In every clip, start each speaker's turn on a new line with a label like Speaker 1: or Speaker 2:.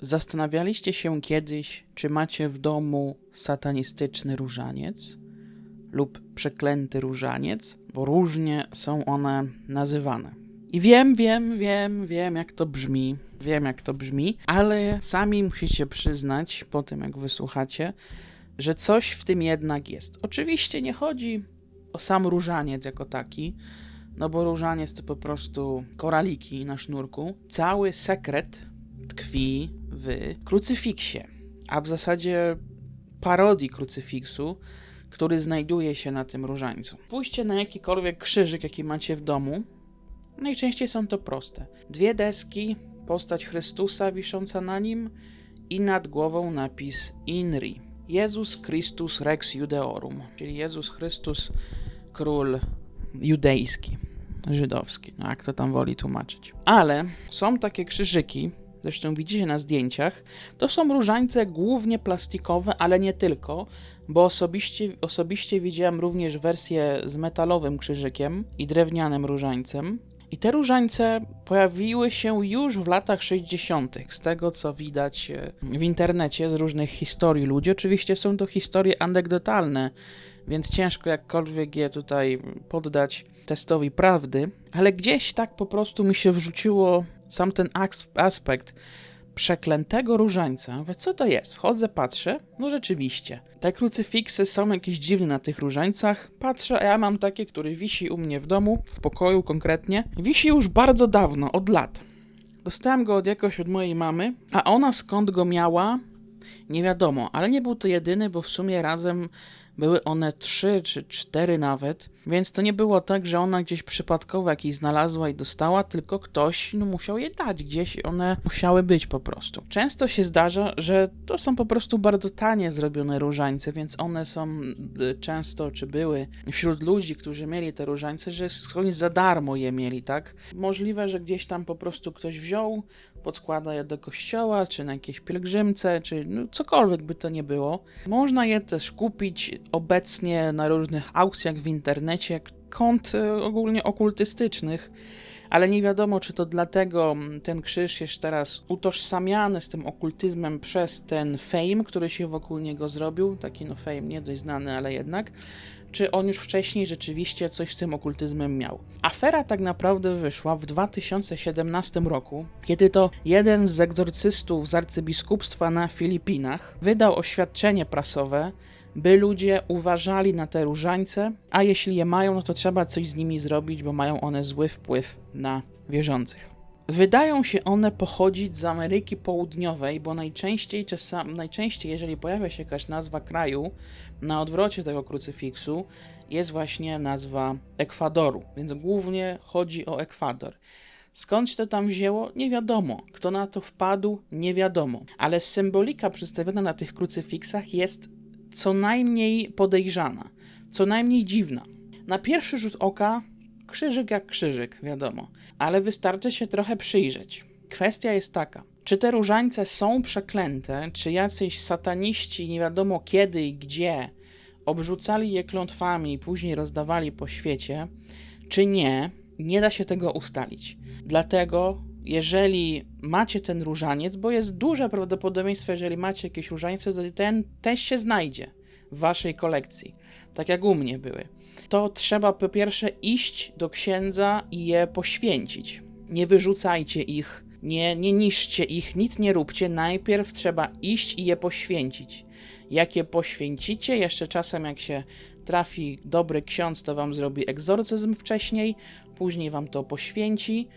Speaker 1: Zastanawialiście się kiedyś, czy macie w domu satanistyczny różaniec lub przeklęty różaniec, bo różnie są one nazywane. I wiem, wiem, wiem, wiem, jak to brzmi. Wiem, jak to brzmi, ale sami musicie przyznać po tym, jak wysłuchacie, że coś w tym jednak jest. Oczywiście nie chodzi o sam różaniec jako taki, no bo różaniec to po prostu koraliki na sznurku. Cały sekret tkwi w krucyfiksie, a w zasadzie parodii krucyfiksu, który znajduje się na tym różańcu. Spójrzcie na jakikolwiek krzyżyk, jaki macie w domu. Najczęściej są to proste. Dwie deski, postać Chrystusa wisząca na nim i nad głową napis INRI. Jezus Christus Rex Judeorum, czyli Jezus Chrystus, król judejski, żydowski, no jak to tam woli tłumaczyć. Ale są takie krzyżyki, zresztą widzicie na zdjęciach, to są różańce głównie plastikowe, ale nie tylko, bo osobiście, osobiście widziałem również wersję z metalowym krzyżykiem i drewnianym różańcem. I te różańce pojawiły się już w latach 60., z tego co widać e, w internecie z różnych historii ludzi. Oczywiście są to historie anegdotalne, więc ciężko jakkolwiek je tutaj poddać testowi prawdy, ale gdzieś tak po prostu mi się wrzuciło sam ten aspekt przeklętego różańca. Mówię, co to jest? Wchodzę, patrzę, no rzeczywiście. Te krucyfiksy są jakieś dziwne na tych różańcach. Patrzę, a ja mam takie, który wisi u mnie w domu, w pokoju konkretnie. Wisi już bardzo dawno, od lat. Dostałem go od jakoś od mojej mamy, a ona skąd go miała, nie wiadomo, ale nie był to jedyny, bo w sumie razem były one trzy czy cztery nawet, więc to nie było tak, że ona gdzieś przypadkowo jakiś znalazła i dostała, tylko ktoś no, musiał je dać, gdzieś one musiały być po prostu. Często się zdarza, że to są po prostu bardzo tanie zrobione różańce, więc one są y, często, czy były wśród ludzi, którzy mieli te różańce, że skądś za darmo je mieli, tak? Możliwe, że gdzieś tam po prostu ktoś wziął, podkłada je do kościoła, czy na jakieś pielgrzymce, czy no, cokolwiek by to nie było. Można je też kupić obecnie na różnych aukcjach w internecie, kont e, ogólnie okultystycznych, ale nie wiadomo, czy to dlatego ten krzyż jest teraz utożsamiany z tym okultyzmem przez ten fame, który się wokół niego zrobił, taki no fame nie dość znany, ale jednak, czy on już wcześniej rzeczywiście coś z tym okultyzmem miał. Afera tak naprawdę wyszła w 2017 roku, kiedy to jeden z egzorcystów z arcybiskupstwa na Filipinach wydał oświadczenie prasowe, by ludzie uważali na te różańce, a jeśli je mają, no to trzeba coś z nimi zrobić, bo mają one zły wpływ na wierzących. Wydają się one pochodzić z Ameryki Południowej, bo najczęściej, czasami, najczęściej, jeżeli pojawia się jakaś nazwa kraju na odwrocie tego krucyfiksu, jest właśnie nazwa Ekwadoru, więc głównie chodzi o Ekwador. Skąd się to tam wzięło? Nie wiadomo. Kto na to wpadł? Nie wiadomo. Ale symbolika przedstawiona na tych krucyfiksach jest co najmniej podejrzana, co najmniej dziwna. Na pierwszy rzut oka krzyżyk jak krzyżyk, wiadomo, ale wystarczy się trochę przyjrzeć. Kwestia jest taka, czy te różańce są przeklęte, czy jacyś sataniści nie wiadomo kiedy i gdzie obrzucali je klątwami i później rozdawali po świecie, czy nie, nie da się tego ustalić. Dlatego jeżeli macie ten różaniec, bo jest duże prawdopodobieństwo, jeżeli macie jakieś różańce, to ten też się znajdzie w waszej kolekcji, tak jak u mnie były, to trzeba po pierwsze iść do księdza i je poświęcić. Nie wyrzucajcie ich, nie, nie niszczcie ich, nic nie róbcie. Najpierw trzeba iść i je poświęcić. Jak je poświęcicie, jeszcze czasem jak się trafi dobry ksiądz, to wam zrobi egzorcyzm wcześniej, później wam to poświęci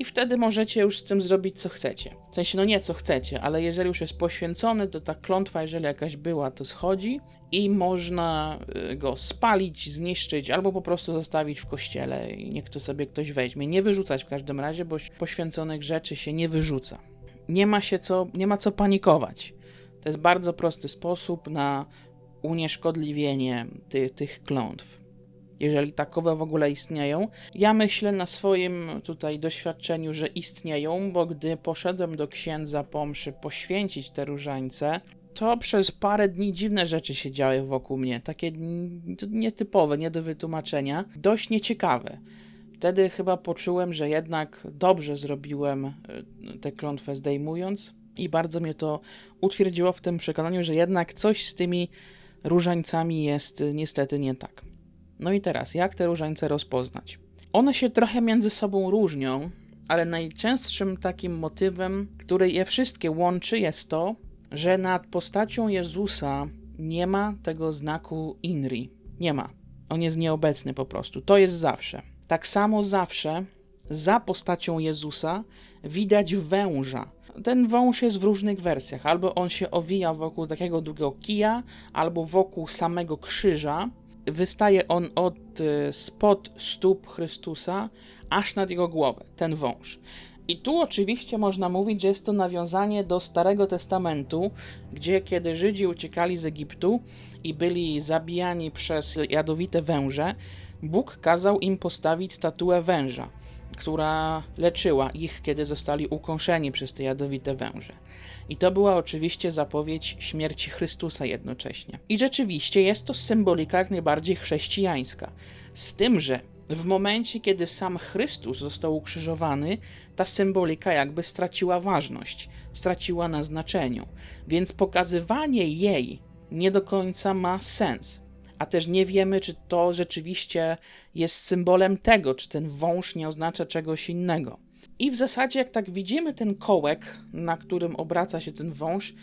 Speaker 1: i wtedy możecie już z tym zrobić co chcecie. W sensie, no nie co chcecie, ale jeżeli już jest poświęcony, to ta klątwa, jeżeli jakaś była, to schodzi i można y, go spalić, zniszczyć albo po prostu zostawić w kościele i niech to sobie ktoś weźmie. Nie wyrzucać w każdym razie, bo poświęconych rzeczy się nie wyrzuca. Nie ma się co, nie ma co panikować. To jest bardzo prosty sposób na unieszkodliwienie ty, tych klątw jeżeli takowe w ogóle istnieją. Ja myślę na swoim tutaj doświadczeniu, że istnieją, bo gdy poszedłem do księdza pomszy poświęcić te różańce, to przez parę dni dziwne rzeczy się działy wokół mnie, takie nietypowe, nie do wytłumaczenia, dość nieciekawe. Wtedy chyba poczułem, że jednak dobrze zrobiłem e, tę klątwę zdejmując, I bardzo mnie to utwierdziło w tym przekonaniu, że jednak coś z tymi różańcami jest niestety nie tak. No i teraz, jak te różańce rozpoznać? One się trochę między sobą różnią, ale najczęstszym takim motywem, który je wszystkie łączy, jest to, że nad postacią Jezusa nie ma tego znaku INRI. Nie ma. On jest nieobecny po prostu. To jest zawsze. Tak samo zawsze za postacią Jezusa widać węża. Ten wąż jest w różnych wersjach. Albo on się owija wokół takiego długiego kija, albo wokół samego krzyża. Wystaje on od y, spod stóp Chrystusa aż nad jego głowę, ten wąż. I tu oczywiście można mówić, że jest to nawiązanie do Starego Testamentu, gdzie kiedy Żydzi uciekali z Egiptu i byli zabijani przez jadowite węże, Bóg kazał im postawić statuę węża, która leczyła ich, kiedy zostali ukąszeni przez te jadowite węże. I to była oczywiście zapowiedź śmierci Chrystusa jednocześnie. I rzeczywiście jest to symbolika jak najbardziej chrześcijańska. Z tym, że w momencie, kiedy sam Chrystus został ukrzyżowany, ta symbolika jakby straciła ważność, straciła na znaczeniu, więc pokazywanie jej nie do końca ma sens. A też nie wiemy, czy to rzeczywiście jest symbolem tego, czy ten wąż nie oznacza czegoś innego. I w zasadzie, jak tak widzimy ten kołek, na którym obraca się ten wąż,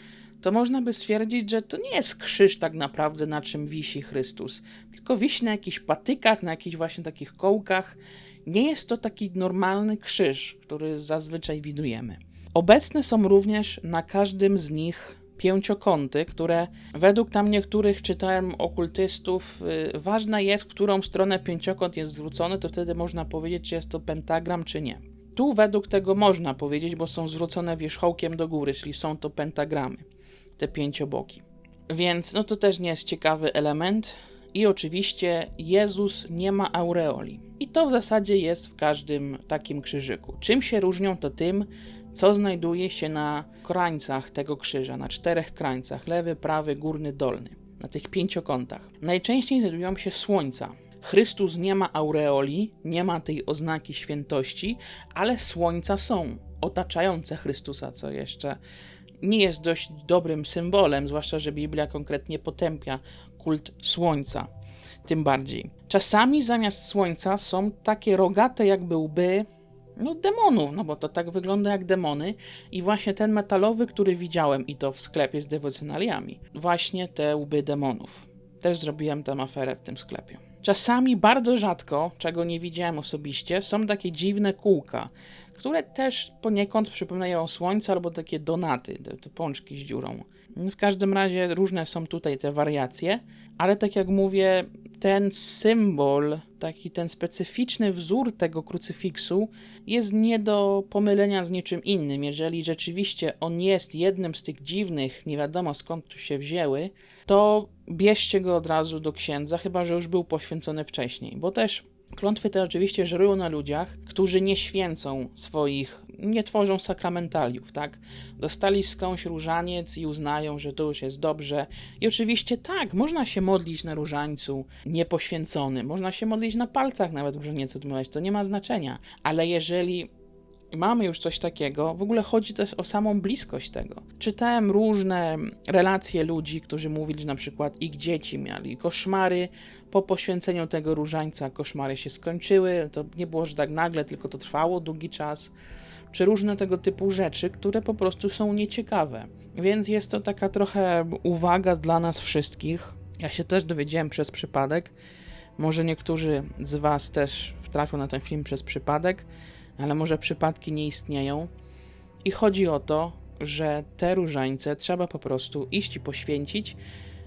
Speaker 1: to można by stwierdzić, że to nie jest krzyż tak naprawdę, na czym wisi Chrystus, tylko wisi na jakichś patykach, na jakichś właśnie takich kołkach. Nie jest to taki normalny krzyż, który zazwyczaj widujemy. Obecne są również na każdym z nich pięciokąty, które według tam niektórych czytałem okultystów, yy, ważne jest, w którą stronę pięciokąt jest zwrócony, to wtedy można powiedzieć, czy jest to pentagram, czy nie. Tu według tego można powiedzieć, bo są zwrócone wierzchołkiem do góry, czyli są to pentagramy, te pięcioboki. Więc no to też nie jest ciekawy element. I oczywiście Jezus nie ma aureoli. I to w zasadzie jest w każdym takim krzyżyku. Czym się różnią, to tym, co znajduje się na krańcach tego krzyża, na czterech krańcach lewy, prawy, górny, dolny, na tych pięciokątach. Najczęściej znajdują się słońca. Chrystus nie ma aureoli, nie ma tej oznaki świętości, ale słońca są otaczające Chrystusa, co jeszcze nie jest dość dobrym symbolem, zwłaszcza, że Biblia konkretnie potępia kult słońca. Tym bardziej. Czasami zamiast słońca są takie rogate, jakby łby no, demonów, no bo to tak wygląda jak demony. I właśnie ten metalowy, który widziałem, i to w sklepie z dewocjonaliami, właśnie te łby demonów. Też zrobiłem tę aferę w tym sklepie. Czasami bardzo rzadko, czego nie widziałem osobiście, są takie dziwne kółka, które też poniekąd przypominają słońce albo takie donaty, te, te pączki z dziurą. W każdym razie różne są tutaj te wariacje, ale tak jak mówię, ten symbol, taki ten specyficzny wzór tego krucyfiksu jest nie do pomylenia z niczym innym. Jeżeli rzeczywiście on jest jednym z tych dziwnych, nie wiadomo skąd tu się wzięły, to bierzcie go od razu do księdza, chyba że już był poświęcony wcześniej, bo też Klątwy te oczywiście żerują na ludziach, którzy nie święcą swoich, nie tworzą sakramentaliów, tak? Dostali skądś różaniec i uznają, że to już jest dobrze. I oczywiście tak, można się modlić na różańcu niepoświęcony, można się modlić na palcach nawet różaniec odmywać, to nie ma znaczenia. Ale jeżeli mamy już coś takiego, w ogóle chodzi też o samą bliskość tego. Czytałem różne relacje ludzi, którzy mówili, że na przykład ich dzieci mieli koszmary po poświęceniu tego różańca, koszmary się skończyły, to nie było, że tak nagle, tylko to trwało długi czas, czy różne tego typu rzeczy, które po prostu są nieciekawe. Więc jest to taka trochę uwaga dla nas wszystkich. Ja się też dowiedziałem przez przypadek, może niektórzy z Was też wtrafią na ten film przez przypadek, ale może przypadki nie istnieją. I chodzi o to, że te różańce trzeba po prostu iść i poświęcić,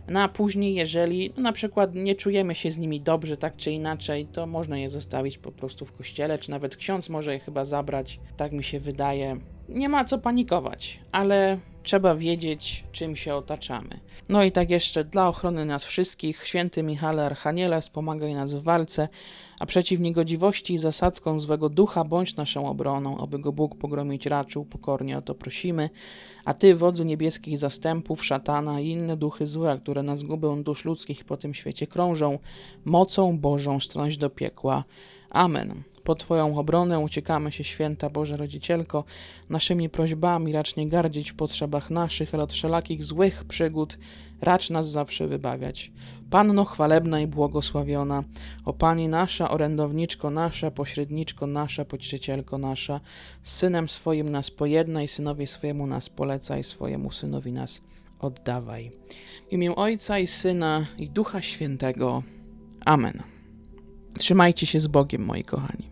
Speaker 1: no później, jeżeli no, na przykład nie czujemy się z nimi dobrze, tak czy inaczej, to można je zostawić po prostu w kościele, czy nawet ksiądz może je chyba zabrać, tak mi się wydaje. Nie ma co panikować, ale trzeba wiedzieć, czym się otaczamy. No i tak jeszcze dla ochrony nas wszystkich, święty Michale Archaniele, wspomagaj nas w walce, a przeciw niegodziwości i zasadzką złego ducha bądź naszą obroną, aby go Bóg pogromić raczył, pokornie o to prosimy. A Ty, wodzu niebieskich zastępów, szatana i inne duchy złe, które na zgubę dusz ludzkich po tym świecie krążą, mocą Bożą strąć do piekła. Amen. Po Twoją obronę uciekamy się, święta Boże Rodzicielko, naszymi prośbami racz nie gardzić w potrzebach naszych, ale od wszelakich złych przygód racz nas zawsze wybawiać. Panno chwalebna i błogosławiona, o Pani nasza, orędowniczko nasza, pośredniczko nasza, pocieszycielko nasza, z Synem swoim nas pojednaj, Synowi swojemu nas polecaj, swojemu Synowi nas oddawaj. W imię Ojca i Syna i Ducha Świętego. Amen. Trzymajcie się z Bogiem, moi kochani.